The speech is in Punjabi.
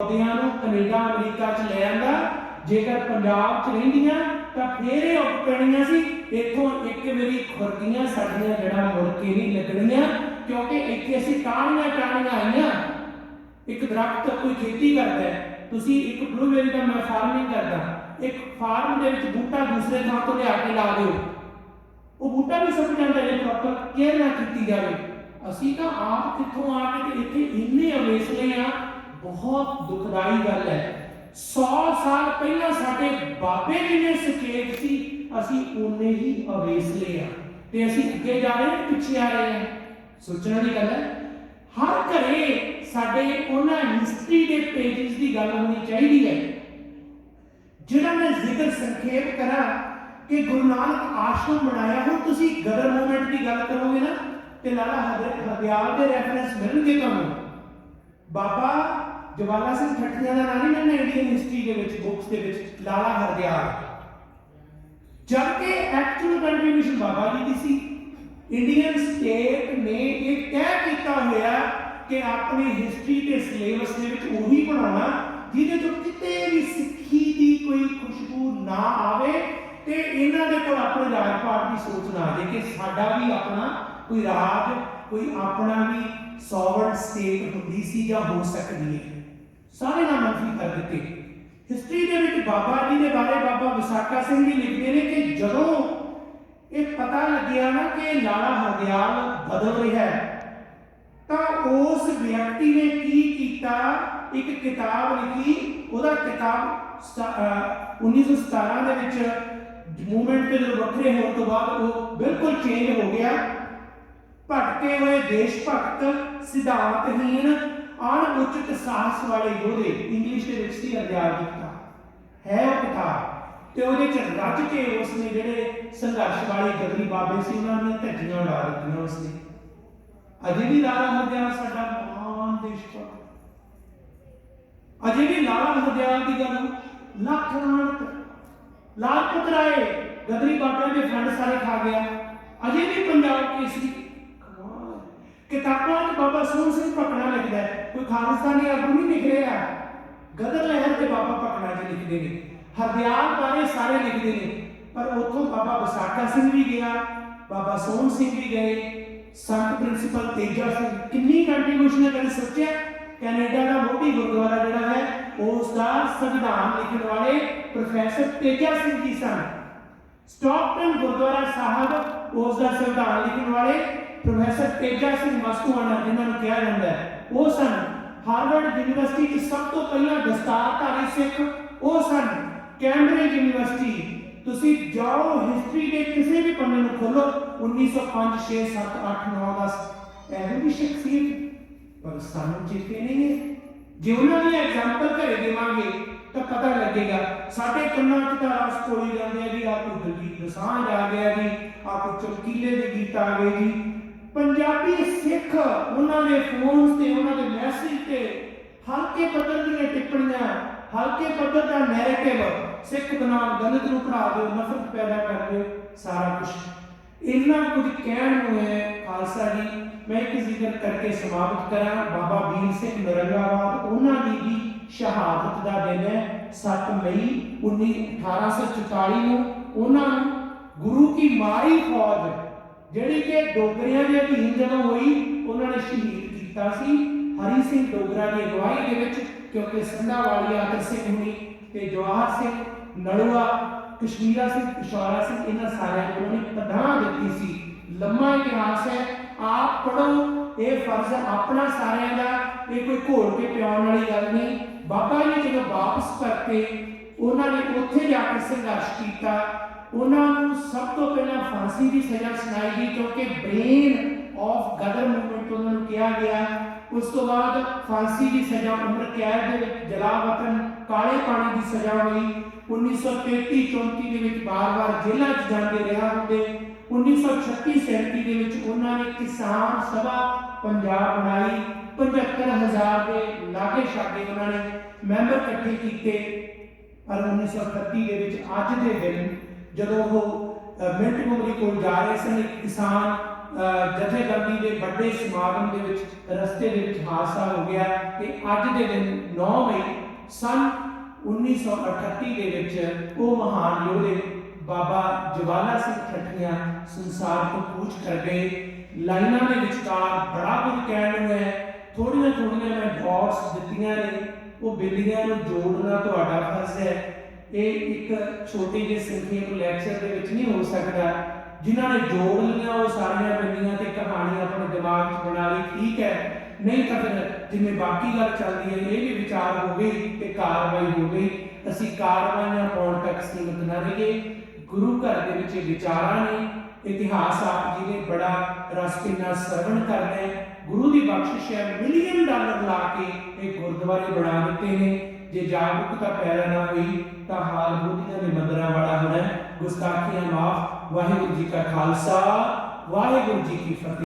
ਪੌਦਿਆਂ ਨੂੰ ਕੈਨੇਡਾ, ਅਮਰੀਕਾ ਚ ਲੈ ਆਂਦਾ। ਜੇਕਰ ਪੰਜਾਬ ਚ ਰਹਿੰਦੀਆਂ, ਤਾਂ ਫੇਰ ਇਹ ਉੱਗ ਪੈਣੀਆਂ ਸੀ। ਇੱਥੋਂ ਇੱਕ ਮੇਰੀ ਖੁਰਦੀਆਂ ਸਾਡੀਆਂ ਜੜਾਂ ਮੁੜ ਕੇ ਨਹੀਂ ਲੱਗਣੀਆਂ, ਕਿਉਂਕਿ ਇੱਥੇ ਅਸੀਂ ਟਾਹਣੀਆਂ ਟਾਹਣੀਆਂ ਆਈਆਂ। ਇੱਕ ਦਰਖਤ ਕੋਈ ਖੇਤੀ ਕਰਦਾ ਤੁਸੀਂ ਇੱਕ ਬਲੂਬੇਰੀ ਦਾ ਮੈਂ ਫਾਰਮਿੰਗ ਕਰਦਾ। ਇੱਕ ਫਾਰਮ ਦੇ ਵਿੱਚ ਬੂਟਾ ਦੂਸਰੇ ਥਾਂ ਤੋਂ ਲਿਆ ਕੇ ਲਾ ਦਿਓ। ਉਹ ਬੂਟਾ ਵੀ ਸੁੱਕ ਜਾਂਦਾ ਜੇ ਪ੍ਰੋਪਰ ਕੇਅਰ ਨਾ ਕੀਤੀ ਜਾਵੇ। ਅਸੀਂ ਤਾਂ ਆਪ ਕਿੱਥੋਂ ਆ ਕੇ ਤੇ ਇੱਥੇ ਇੰਨੇ ਅਵੇਸਲੇ ਆ। ਬਹੁਤ ਦੁਖਦਾਈ ਗੱਲ ਹੈ। 100 ਸਾਲ ਪਹਿਲਾਂ ਸਾਡੇ ਬਾਬੇ ਜੀ ਨੇ ਸੁਚੇਤ ਸੀ, ਅਸੀਂ ਉਨੇ ਹੀ ਅਵੇਸਲੇ ਆ ਤੇ ਅਸੀਂ ਅੱਗੇ ਜਾ ਰਹੇ ਪਿੱਛੇ ਆ ਰਹੇ ਹਾਂ। ਸੋਚਣ ਦੀ ਗੱਲ ਹੈ, ਹਰ ਘਰੇ ਸਾਡੇ ਉਹਨਾਂ ਹਿਸਟਰੀ ਦੇ ਪੇਜਸ ਦੀ ਗੱਲ ਹੋਣੀ ਚਾਹੀਦੀ ਹੈ। ਜਿਹੜਾ ਮੈਂ ਜ਼ਿਕਰ ਸੰਖੇਪ ਕਰਾਂ ਕਿ ਗੁਰੂ ਨਾਨਕ ਆਸ਼ਰਮ ਬਣਾਇਆ, ਹੁਣ ਤੁਸੀਂ ਗਦਰ ਮੂਵਮੈਂਟ ਦੀ ਗੱਲ ਕਰੋਗੇ ਨਾ, ਤੇ ਲਾਲਾ ਹਰਿਆਲ ਦੇ ਰੈਫਰੈਂਸ ਮਿਲਣਗੇ ਤੁਹਾਨੂੰ। ਬਾਬਾ ਜਵਾਲਾ ਸਿੰਘ ਠੱਠੀਆਂ ਦਾ ਨਾਮ ਨਹੀਂ ਲੈਣਾ ਇੰਡੀਅਨ ਹਿਸਟਰੀ ਦੇ ਵਿੱਚ ਬੁੱਕਸ ਦੇ ਵਿੱਚ, ਲਾਲਾ ਹਰਦਿਆਲ। ਜਦਕਿ ਐਕਚੁਅਲ ਕੰਟਰੀਬਿਊਸ਼ਨ ਬਾਬਾ ਜੀ ਦੀ ਸੀ। ਇੰਡੀਅਨ ਸਟੇਟ ਨੇ ਇਹ ਤੈਅ ਕੀਤਾ ਹੋਇਆ ਕਿ ਆਪਣੀ ਹਿਸਟਰੀ ਦੇ ਸਿਲੇਬਸ ਦੇ ਵਿੱਚ ਉਹੀ ਪੜਾਉਣਾ ਜਿਹਦੇ ਤੋਂ ਕਿਤੇ ਵੀ ਸਿੱਖੀ ਦੀ ਕੋਈ ਖੁਸ਼ਬੂ ਨਾ ਆਵੇ ਤੇ ਇਹਨਾਂ ਦੇ ਕੋਲ ਆਪਣੇ ਰਾਜ ਰਾਜਪਾਟ ਦੀ ਸੋਚ ਨਾ ਆ ਜਾਏ ਕਿ ਸਾਡਾ ਵੀ ਆਪਣਾ ਕੋਈ ਰਾਜ, ਕੋਈ ਆਪਣਾ ਵੀ ਸੋਵਰਨ ਸਟੇਟ ਹੁੰਦੀ ਸੀ ਜਾਂ ਹੋ ਸਕਦੀ ਹੈ। ਸਾਰੇ ਨਾਮ ਮੰਫੀ ਕਰ ਦਿੱਤੇ। ਹਿਸਟਰੀ ਦੇ ਵਿੱਚ ਬਾਬਾ ਜੀ ਦੇ ਬਾਰੇ ਬਾਬਾ ਵਿਸਾਖਾ ਸਿੰਘ ਜੀ ਲਿਖਦੇ ਨੇ ਕਿ ਜਦੋਂ ਇਹ ਪਤਾ ਲੱਗਿਆ ਨਾ ਕਿ ਲਾਲਾ ਹਰਦਿਆਲ ਬਦਲ ਰਿਹਾ ਹੈ, ਤਾਂ ਉਸ ਵਿਅਕਤੀ ਨੇ ਕੀ ਕੀਤਾ? ਇੱਕ ਕਿਤਾਬ ਲਿਖੀ। ਉਹਦਾ ਕਿਤਾਬ ਸਤਾ- ਅਹ 1917 ਦੇ ਵਿੱਚ ਮੂਵਮੈਂਟ ਤੇ ਜਦੋਂ ਵੱਖਰੇ ਹੋਣ ਤੋਂ ਬਾਅਦ ਉਹ ਬਿਲਕੁਲ ਚੇਂਜ ਹੋ ਗਿਆ। ਭਟਕੇ ਹੋਏ ਦੇਸ਼ ਭਗਤ ਸਿਧਾਂਤਹੀਣ ਅਣ ਉਚਿਤ ਸਾਹਸ ਵਾਲੇ ਯੋਧੇ ਇੰਗਲਿਸ਼ ਦੇ ਵਿੱਚ ਸੀ ਹਰਦਿਆਲ ਜੀ ਹੈ ਉਹ ਕਿਤਾਬ ਤੇ ਉਹਦੇ ਚ ਰੱਜ ਕੇ ਉਸਨੇ ਜਿਹੜੇ ਸੰਘਰਸ਼ ਵਾਲੇ ਗਦਰੀ ਬਾਬੇ ਸੀ, ਉਹਨਾਂ ਦੀਆਂ ਧੱਜੀਆਂ ਉਡਾ ਦਿੱਤੀਆਂ ਉਸਨੇ। ਅਜੇ ਵੀ ਲਾਲਾ ਹਰਦਿਆਲ ਸਾਡਾ ਮਹਾਨ ਦੇਸ਼ ਭਗਤ। ਅਜੇ ਵੀ ਲਾਲਾ ਹਰਦਿਆਲ ਦੀ ਗੱਲ ਲੱਖ ਨਾਨਕ ਲਾਜਪਤ ਰਾਏ ਗਦਰੀ ਬਾਬਿਆਂ ਦੇ ਫੰਡ ਸਾਰੇ ਖਾ ਗਿਆ। ਅਜੇ ਵੀ ਪੰਜਾਬ ਕੇਸਰੀ ਹੈ। ਕਿਤਾਬਾਂ 'ਚ ਬਾਬਾ ਸੋਹਣ ਸਿੰਘ ਭਕਨਾ ਲਿਖਦਾ ਹੈ ਕੋਈ ਖਾਲਿਸਤਾਨੀ ਆਗੂ ਨਹੀਂ ਲਿਖ ਰਿਹਾ ਗਦਰ ਲਹਿਰ ਤੇ ਬਾਬਾ ਭਕਨਾ ਜੀ ਲਿਖਦੇ ਨੇ ਹਰਦਿਆਲ ਬਾਰੇ ਸਾਰੇ ਲਿਖਦੇ ਨੇ ਪਰ ਉੱਥੋਂ ਬਾਬਾ ਵਿਸਾਖਾ ਸਿੰਘ ਵੀ ਗਿਆ ਬਾਬਾ ਸੋਹਣ ਸਿੰਘ ਵੀ ਗਏ ਸੰਤ ਪ੍ਰਿੰਸੀਪਲ ਤੇਜਾ ਸਿੰਘ ਕਿੰਨੀ ਕੰਟਰੀਬਿਊਸ਼ਨ ਹੈ ਕਦੇ ਸੋਚਿਆ ਕੈਨੇਡਾ ਦਾ ਮੋਢੀ ਗੁਰਦੁਆਰਾ ਜਿਹੜਾ ਹੈ ਉਸ ਦਾ ਸੰਵਿਧਾਨ ਲਿਖਣ ਵਾਲੇ ਪ੍ਰੋਫੈਸਰ ਤੇਜਾ ਸਿੰਘ ਜੀ ਸਨ ਸਟਾਕਟਨ ਗੁਰਦੁਆਰਾ ਸਾਹਿਬ ਉਸ ਦਾ ਸੰਵਿਧਾਨ ਲਿਖਣ ਵਾਲੇ ਪ੍ਰੋਫੈਸਰ ਤੇਜਾ ਸਿੰਘ ਮਸਤੂਆਣਾ ਜਿਨ੍ਹਾਂ ਨੂੰ ਕਿਹਾ ਜਾਂਦਾ ਹੈ, ਉਹ ਸਨ ਹਾਰਵਰਡ ਯੂਨੀਵਰਸਿਟੀ 'ਚ ਸਭ ਤੋਂ ਪਹਿਲਾਂ ਦਸਤਾਰਧਾਰੀ ਸਿੱਖ। ਉਹ ਸਨ ਕੈਂਬਰਿਜ ਯੂਨੀਵਰਸਿਟੀ। ਤੁਸੀਂ ਜਾਓ, ਹਿਸਟਰੀ ਦੇ ਕਿਸੇ ਵੀ ਪੰਨੇ ਨੂੰ ਖੋਲੋ 1905 6 7 8 9 10 ਇਹੋ ਜਿਹੀ ਸ਼ਖਸੀਅਤ ਪਰ ਸਾਨੂੰ ਚੇਤੇ ਨਹੀਂ ਹੈ। ਜੇ ਉਹਨਾਂ ਦੀ ਐਗਜ਼ਾਮਪਲ ਘਰੇ ਦੇਵਾਂਗੇ, ਤਾਂ ਪਤਾ ਲੱਗੇਗਾ, ਸਾਡੇ ਕੰਨਾਂ 'ਚ ਤਾਂ ਰਸ ਕੋਲੀ ਜਾਂਦੇ ਆ ਜੀ ਆ ਕੋਈ ਦਲਜੀਤ ਦਸਾਂਝ ਆ ਗਿਆ ਜੀ ਆ ਕੋਈ ਚਮਕੀਲੇ ਦੇ ਗੀਤ ਆ ਗਏ ਜੀ। ਪੰਜਾਬੀ ਸਿੱਖ ਉਹਨਾਂ ਦੇ ਫੋਨਸ ਤੇ, ਉਹਨਾਂ ਦੇ ਮੈਸੇਜ ਤੇ ਹਲਕੇ ਪੱਧਰ ਦੀਆਂ ਟਿੱਪਣੀਆਂ, ਹਲਕੇ ਪੱਧਰ ਦਾ ਨੈਰੇਟਿਵ ਸਿੱਖ ਬਨਾਮ ਦਲਿਤ ਨੂੰ ਪੜਾ ਦਿਓ, ਨਫ਼ਰਤ ਪੈਦਾ ਕਰ ਸਾਰਾ ਕੁਝ ਇੰਨਾ ਕੁਝ ਕਹਿਣ ਨੂੰ ਹੈ ਖਾਲਸਾ ਜੀ, ਮੈਂ ਇੱਕ ਜ਼ਿਕਰ ਕਰਕੇ ਸਮਾਪਤ ਕਰਾਂ। ਬਾਬਾ ਵੀਰ ਸਿੰਘ ਨਰੰਗਾਬਾਦ, ਉਹਨਾਂ ਦੀ ਵੀ ਸ਼ਹਾਦਤ ਦਾ ਦਿਨ ਹੈ 7 ਮਈ 19 1844 ਨੂੰ। ਉਹਨਾਂ ਨੂੰ ਗੁਰੂ ਕੀ ਮਾਰੀ ਫੌਜ ਜਿਹੜੀ ਕਿ ਡੋਗਰਿਆਂ ਦੇ ਅਧੀਨ ਜਦੋਂ ਹੋਈ, ਉਹਨਾਂ ਨੇ ਸ਼ਹੀਦ ਕੀਤਾ ਸੀ। ਹਰੀ ਸਿੰਘ ਡੋਗਰਾ ਦੀ ਅਗਵਾਈ ਦੇ ਵਿੱਚ, ਕਿਉਂਕਿ ਸੰਧਾ ਵਾਲੀ ਆਦਰ ਸਿੰਘ ਹੁਣੀ ਤੇ ਜਵਾਹਰ ਸਿੰਘ, ਨਲੂਆ, ਕਸ਼ਮੀਰਾ ਸਿੰਘ ਪਿਸ਼ੌਰਾ ਸਿੰਘ, ਇਹਨਾਂ ਸਾਰਿਆਂ ਨੂੰ ਉਹਨੇ ਪਨਾਹ ਦਿੱਤੀ ਸੀ। ਲੰਮਾ ਇਤਿਹਾਸ ਹੈ। ਆਪ ਪੜੋ ਇਹ ਫਰਜ਼ ਆਪਣਾ ਸਾਰਿਆਂ ਦਾ, ਇਹ ਕੋਈ ਘੋਲ ਕੇ ਪਿਆਉਣ ਵਾਲੀ ਗੱਲ ਨਹੀਂ। ਬਾਬਾ ਜੀ ਜਦੋਂ ਵਾਪਸ ਕਰਕੇ, ਉਹਨਾਂ ਨੇ ਉੱਥੇ ਜਾ ਕੇ ਸੰਘਰਸ਼ ਕੀਤਾ। ਉਹਨਾਂ ਨੂੰ ਸਭ ਤੋਂ ਪਹਿਲਾਂ ਫਾਂਸੀ ਦੀ ਸਜ਼ਾ ਸੁਣਾਈ ਗਈ, ਕਿਉਂਕਿ ਬ੍ਰੇਨ ਆਫ ਗਦਰ ਮੂਵਮੈਂਟ ਉਹਨਾਂ ਨੂੰ ਕਿਹਾ ਗਿਆ। ਉਸ ਤੋਂ ਬਾਅਦ ਫਾਂਸੀ ਦੀ ਸਜ਼ਾ ਉਮਰ ਕੈਦ ਦੇ ਵਿੱਚ ਜਲਾ ਵਤਨ ਕਾਲੇ ਪਾਣੀ ਦੀ ਸਜ਼ਾ ਹੋਈ। 1933 34 ਦੇ ਵਿੱਚ ਬਾਰ-ਬਾਰ ਜੇਲ੍ਹਾਂ 'ਚ ਜਾਂਦੇ ਰਿਹਾ ਹੁੰਦੇ। 1936 37 ਦੇ ਵਿੱਚ ਉਹਨਾਂ ਨੇ ਕਿਸਾਨ ਸਭਾ ਪੰਜਾਬ ਬਣਾਈ। 75000 ਦੇ ਲਾਗੇ ਛਾਗੇ ਉਹਨਾਂ ਨੇ ਮੈਂਬਰ ਇਕੱਠੇ ਕੀਤੇ। ਪਰ 1931 ਦੇ ਵਿੱਚ ਅੱਜ ਦੇ ਦਿਨ ਜਦੋਂ ਉਹ ਮਿੰਟ ਮੁੰਗਰੀ ਕੋਲ ਜਾ ਰਹੇ ਸਨ, ਇੱਕ ਕਿਸਾਨ ਜਥੇਬੰਦੀ ਦੇ ਵੱਡੇ ਸਮਾਗਮ ਦੇ ਵਿੱਚ ਰਸਤੇ ਦੇ ਵਿੱਚ ਹਾਦਸਾ ਹੋ ਗਿਆ ਕਿ ਅੱਜ ਦੇ ਦਿਨ 9 ਮਈ ਸਨ 1938 ਦੇ ਵਿੱਚ ਉਹ ਮਹਾਨ ਯੋਧੇ ਬਾਬਾ ਜਵਾਲਾ ਸਿੰਘ ਠੱਠੀਆਂ ਸੰਸਾਰ ਤੋਂ ਕੂਚ ਕਰ ਗਏ। ਲਾਈਨਾਂ ਦੇ ਵਿਚਕਾਰ ਬੜਾ ਕੁਝ ਕਹਿਣ ਨੂੰ ਹੈ। ਥੋੜੀਆਂ ਥੋੜੀਆਂ ਮੈਂ ਡਾਟਸ ਦਿੱਤੀਆਂ ਨੇ। ਉਹ ਬਿੰਦੀਆਂ ਨੂੰ ਜੋੜਨਾ ਤੁਹਾਡਾ ਫਰਜ਼ ਹੈ। ਇਹ ਇੱਕ ਛੋਟੀ ਜਿਹੀ ਸੰਖੇਪ ਲੈਕਚਰ ਦੇ ਵਿੱਚ ਨਹੀਂ ਹੋ ਸਕਦਾ, ਜਿਨ੍ਹਾਂ ਨੇ ਜੋੜ ਲਈਆਂ ਉਹ ਸਾਰੀਆਂ ਬਿੰਦੀਆਂ ਤੇ ਕਹਾਣੀ ਆਪਣੇ ਦਿਮਾਗ 'ਚ ਬਣਾ ਲਈ, ਠੀਕ ਹੈ। ਨਹੀਂ ਤਾਂ ਫਿਰ ਜਿਵੇਂ ਬਾਕੀ ਗੱਲ ਚੱਲਦੀ ਹੈ, ਇਹ ਵੀ ਵਿਚਾਰ ਹੋ ਗਈ ਤੇ ਕਾਰਵਾਈ ਹੋ ਗਈ। ਅਸੀਂ ਕਾਰਵਾਈਆਂ ਪਾਉਣ ਤੱਕ ਸੀਮਿਤ ਨਾ ਰਹੀਏ। ਗੁਰੂ ਘਰ ਦੇ ਵਿੱਚ ਵਿਚਾਰਾਂ ਨੇ, ਇਤਿਹਾਸ ਆਪ ਜੀ ਨੇ ਬੜਾ ਰਸ ਨਾਲ ਸਰਵਣ ਕਰਨਾ ਹੈ। ਗੁਰੂ ਦੀ ਬਖਸ਼ਿਸ਼ ਹੈ, ਮਿਲੀਅਨ ਡਾਲਰ ਲਾ ਕੇ ਇਹ ਗੁਰਦੁਆਰੇ ਬਣਾ ਦਿੱਤੇ ਨੇ। ਜੇ ਜਾਗਰੂਕਤਾ ਪੈਦਾ ਨਾ ਹੋਈ, ਤਾਂ ਹਾਲ ਬੁੱਧੀਆਂ ਦੇ ਮੰਦਰਾਂ ਵਾਲਾ ਹੋਣਾ ਗੁਸਤਾਖੀਆਂ ਮਾਫ। ਵਾਹਿਗੁਰੂ ਜੀ ਕਾ ਖਾਲਸਾ, ਵਾਹਿਗੁਰੂ ਜੀ ਕੀ ਫਤਿਹ।